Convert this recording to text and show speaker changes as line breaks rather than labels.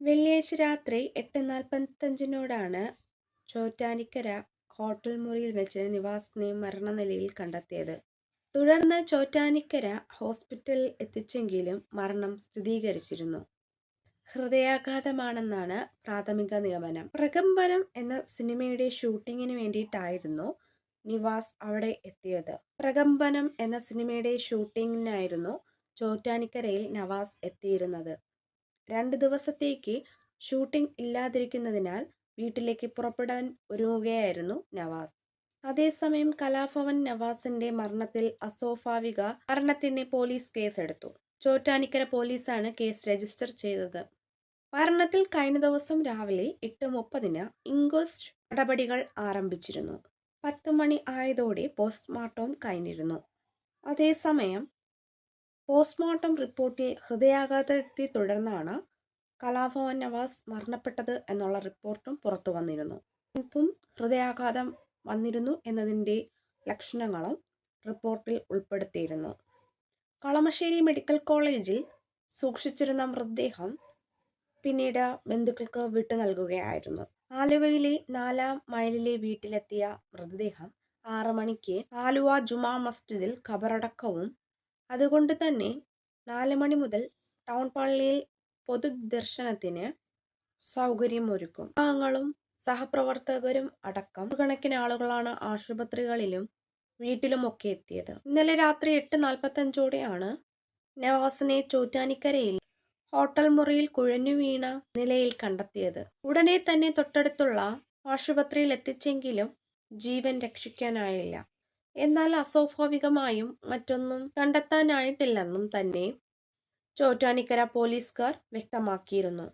വെള്ളിയാഴ്ച രാത്രി എട്ട് നാൽപ്പത്തഞ്ചിനോടാണ് ചോറ്റാനിക്കര ഹോട്ടൽ മുറിയിൽ വെച്ച് നിവാസിനെ മരണനിലയിൽ കണ്ടെത്തിയത്. തുടർന്ന് ചോറ്റാനിക്കര ഹോസ്പിറ്റലിൽ എത്തിച്ചെങ്കിലും മരണം സ്ഥിരീകരിച്ചിരുന്നു. ഹൃദയാഘാതമാണെന്നാണ് പ്രാഥമിക നിഗമനം. പ്രകമ്പനം എന്ന സിനിമയുടെ ഷൂട്ടിങ്ങിന് വേണ്ടിയിട്ടായിരുന്നു നിവാസ് അവിടെ എത്തിയത്. പ്രകമ്പനം എന്ന സിനിമയുടെ ഷൂട്ടിങ്ങിനായിരുന്നു ചോറ്റാനിക്കരയിൽ നവാസ് എത്തിയിരുന്നത്. രണ്ട് ദിവസത്തേക്ക് ഷൂട്ടിംഗ് ഇല്ലാതിരിക്കുന്നതിനാൽ വീട്ടിലേക്ക് പുറപ്പെടാൻ ഒരുങ്ങുകയായിരുന്നു നവാസ്. അതേസമയം കലാഭവൻ നവാസിന്റെ മരണത്തിൽ അസ്വാഭാവിക മരണത്തിന് പോലീസ് കേസെടുത്തു. ചോറ്റാനിക്കര പോലീസാണ് കേസ് രജിസ്റ്റർ ചെയ്തത്. മരണത്തിൽ കഴിഞ്ഞ ദിവസം രാവിലെ എട്ട് മുപ്പതിന് ഇൻക്വസ്റ്റ് നടപടികൾ ആരംഭിച്ചിരുന്നു. പത്ത് മണി ആയതോടെ പോസ്റ്റ്മോർട്ടം കഴിഞ്ഞിരുന്നു. അതേസമയം പോസ്റ്റ്മോർട്ടം റിപ്പോർട്ടിൽ ഹൃദയാഘാതത്തെ തുടർന്നാണ് കലാഭവൻ നവാസ് മരണപ്പെട്ടത് എന്നുള്ള റിപ്പോർട്ടും പുറത്തു വന്നിരുന്നു. മുൻപും ഹൃദയാഘാതം വന്നിരുന്നു എന്നതിന്റെ ലക്ഷണങ്ങളും റിപ്പോർട്ടിൽ ഉൾപ്പെടുത്തിയിരുന്നു. കളമശ്ശേരി മെഡിക്കൽ കോളേജിൽ സൂക്ഷിച്ചിരുന്ന മൃതദേഹം പിന്നീട് ബന്ധുക്കൾക്ക് വിട്ടു നൽകുകയായിരുന്നു. ആലുവയിലെ നാലാം മൈലിലെ വീട്ടിലെത്തിയ മൃതദേഹം ആറ് മണിക്ക് ആലുവ ജുമാ മസ്ജിദിൽ ഖബറടക്കവും അതുകൊണ്ട് തന്നെ നാല് മണി മുതൽ ടൗൺ പള്ളിയിൽ പൊതുദർശനത്തിന് സൗകര്യമൊരുക്കും. അംഗങ്ങളും സഹപ്രവർത്തകരും അടക്കം കണക്കിന് ആളുകളാണ് ആശുപത്രികളിലും വീട്ടിലുമൊക്കെ എത്തിയത്. ഇന്നലെ രാത്രി എട്ട് നാൽപ്പത്തഞ്ചോടെയാണ് നവാസിനെ ചോറ്റാനിക്കരയിൽ ഹോട്ടൽ മുറിയിൽ കുഴഞ്ഞു വീണ നിലയിൽ കണ്ടെത്തിയത്. ഉടനെ തന്നെ തൊട്ടടുത്തുള്ള ആശുപത്രിയിൽ എത്തിച്ചെങ്കിലും ജീവൻ രക്ഷിക്കാനായില്ല. എന്നാൽ അസ്വാഭാവികമായും മറ്റൊന്നും കണ്ടെത്താനായിട്ടില്ലെന്നും തന്നെ ചോറ്റാനിക്കര പോലീസുകാർ വ്യക്തമാക്കിയിരുന്നു.